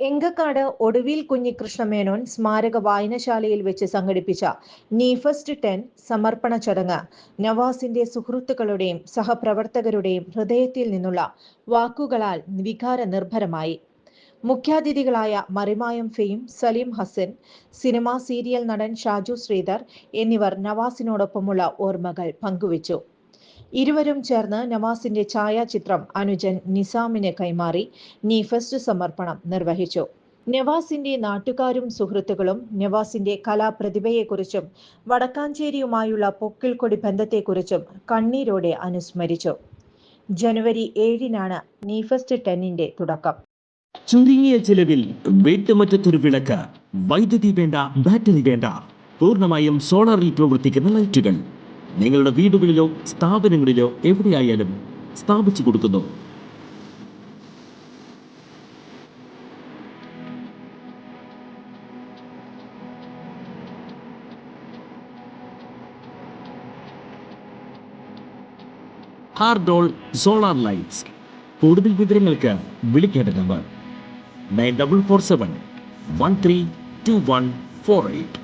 എങ്കക്കാട് ഒടുവിൽ കുഞ്ഞി കൃഷ്ണമേനോൻ സ്മാരക വായനശാലയിൽ വെച്ച് സംഘടിപ്പിച്ച നീഫസ്റ്റ് ടെൻ സമർപ്പണ ചടങ്ങ് നവാസിന്റെ സുഹൃത്തുക്കളുടെയും സഹപ്രവർത്തകരുടെയും ഹൃദയത്തിൽ നിന്നുള്ള വാക്കുകളാൽ വികാര നിർഭരമായി മുഖ്യാതിഥികളായ Marimayam fame Saleem Hasan cinema serial നടൻ ഷാജു ശ്രീധർ എന്നിവർ നവാസിനോടൊപ്പമുള്ള ഓർമ്മകൾ പങ്കുവച്ചു. ഇരുവരും ചേർന്ന് നവാസിന്റെ ഛായാചിത്രം അനുജൻ നിസാമിന് കൈമാറി നീഫസ്റ്റ് സമർപ്പണം നിർവഹിച്ചു. നവാസിന്റെ നാട്ടുകാരും സുഹൃത്തുക്കളും നവാസിന്റെ കലാപ്രതിഭയെക്കുറിച്ചും വടക്കാഞ്ചേരിയുമായുള്ള പൊക്കിൾക്കൊടി ബന്ധത്തെക്കുറിച്ചും കണ്ണീരോടെ അനുസ്മരിച്ചു. ജനുവരി ഏഴിനാണ് നീഫസ്റ്റ് ടെന്നിന്റെ തുടക്കം. ചുരുങ്ങിയ ചിലവിൽ വീട്ടുമുറ്റത്തൊരു വിളക്ക് വൈദ്യുതി വേണ്ട ബാറ്ററി വേണ്ട പൂർണമായും സോളാറിൽ പ്രവർത്തിക്കുന്ന ലൈറ്റുകൾ. നിങ്ങളുടെ വീടുകളിലോ സ്ഥാപനങ്ങളിലോ എവിടെയായാലും സ്ഥാപിച്ചു കൊടുക്കുന്നു. ഹാർഡോൾ സോളാർ ലൈറ്റ്സ് കൂടുതൽ വിവരങ്ങൾക്ക് വിളിക്കേണ്ട number nine double four seven one three two one four eight.